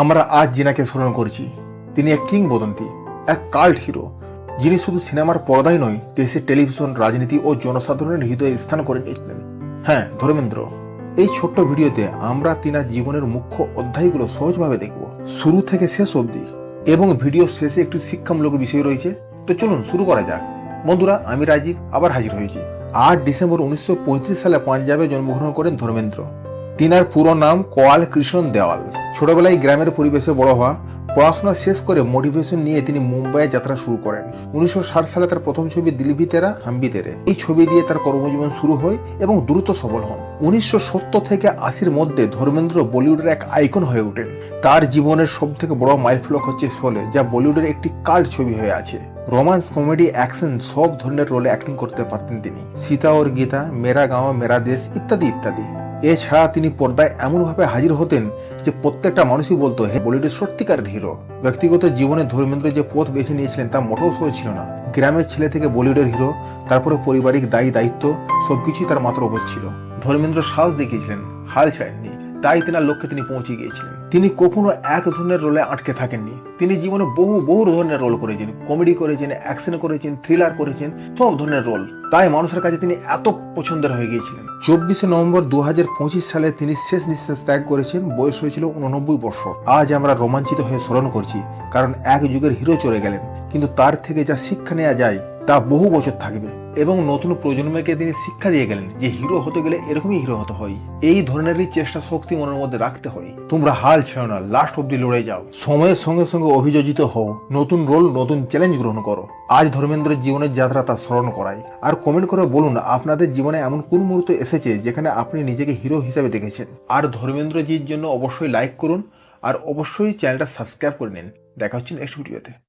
আমরা আজ জিনাকে স্মরণ করছি। তিনি এক কিংবদন্তি, এক কাল্ট হিরো যিনি শুধু সিনেমার পর্দায় নয় দেশের টেলিভিশন, রাজনীতি ও জনসাধারণের হৃদয়ে স্থান করে নিয়েছিলেন। হ্যাঁ ধর্মেন্দ্র, এই ছোট্ট ভিডিওতে আমরা তিনার জীবনের মুখ্য অধ্যায়গুলো সহজভাবে দেখব। শুরু থেকে শেষ অবধি, এবং ভিডিও শেষে একটু শিক্ষামূলক বিষয় রয়েছে। তো চলুন শুরু করা যাক। বন্ধুরা, আমি রাজীব, আবার হাজির হয়েছি। আট ডিসেম্বর উনিশশো পঁয়ত্রিশ সালে পাঞ্জাবে জন্মগ্রহণ করেন ধর্মেন্দ্র। তিনার পুরো নাম কোয়াল কৃষ্ণ দেওয়াল। ছোটবেলায় গ্রামের পরিবেশে বড় হওয়া, পড়াশোনা শেষ করে মোটিভেশন নিয়ে তিনি মুম্বাইয়ে যাত্রা শুরু করেন। উনিশশো ষাট সালে তার প্রথম ছবি দিলভি তেরা, হাম্বি তেরে। এই ছবি দিয়ে তার কর্মজীবন শুরু হয় এবং দ্রুত সফল হন। উনিশশো সত্তর থেকে আশির মধ্যে ধর্মেন্দ্র বলিউডের এক আইকন হয়ে ওঠেন। তার জীবনের সব থেকে বড় মাইলফলক হচ্ছে শোলে, যা বলিউডের একটি কাল্ট ছবি হয়ে আছে। রোমান্স, কমেডি, অ্যাকশন সব ধরনের রোলে অ্যাক্টিং করতে পারতেন তিনি। সীতা ওর গীতা, মেরা গাঁও, মেরা দেশ ইত্যাদি ইত্যাদি। এছাড়া তিনি পর্দায় এমনভাবে হাজির হতেন যে প্রত্যেকটা মানুষই বলতো, হে বলিউডের সত্যিকারের হিরো। ব্যক্তিগত জীবনে ধর্মেন্দ্র যে পথ বেছে নিয়েছিলেন তা মোটেও সহজ ছিল না। গ্রামের ছেলে থেকে বলিউডের হিরো, তারপরে পারিবারিক দায়ী দায়িত্ব, সবকিছুই তার মাত্র উপর ছিল। ধর্মেন্দ্র সাহস দেখিয়েছিলেন, হাল ছাড়েননি। তাই তেনার লক্ষ্যে তিনি পৌঁছে গিয়েছিলেন। তিনি কখনো এক ধরনের রোলে আটকে থাকেননি। তিনি জীবনে বহু বহু ধরনের রোল করেছেন। কমেডি করেছেন অ্যাকশন করেছেন থ্রিলার করেছেন, সব ধরনের রোল তাই মানুষের কাছে তিনি এত পছন্দের হয়ে গিয়েছিলেন। চব্বিশে নভেম্বর দু হাজার পঁচিশ সালে তিনি শেষ নিঃশ্বাস ত্যাগ করেছেন, বয়স হয়েছিল উননব্বই বছর। আজ আমরা রোমাঞ্চিত হয়ে স্মরণ করছি, কারণ এক যুগের হিরো চলে গেলেন। কিন্তু তার থেকে যা শিক্ষা নেওয়া যায় তা বহু বছর থাকবে এবং নতুন প্রজন্মকে তিনি শিক্ষা দিয়ে গেলেন যে হিরো হতে গেলে এরকমই হিরো হতে হয়। এই ধরনেরই চেষ্টা শক্তি মনের মধ্যে রাখতে হয়। তোমরা হাল ছেড়ো না লাস্ট অব্দি লড়ে যাও। সময়ের সঙ্গে সঙ্গে অভিযোজিত হও, নতুন রোল নতুন চ্যালেঞ্জ গ্রহণ করো। আজ ধর্মেন্দ্রের জীবনের যাত্রা তা স্মরণ করায়। আর কমেন্ট করে বলুন, আপনাদের জীবনে এমন কোন মুহূর্ত এসেছে যেখানে আপনি নিজেকে হিরো হিসেবে দেখেছেন? আর ধর্মেন্দ্রজির জন্য অবশ্যই লাইক করুন, আর অবশ্যই চ্যানেলটা সাবস্ক্রাইব করে নিন। দেখা হচ্ছে নেক্সট ভিডিওতে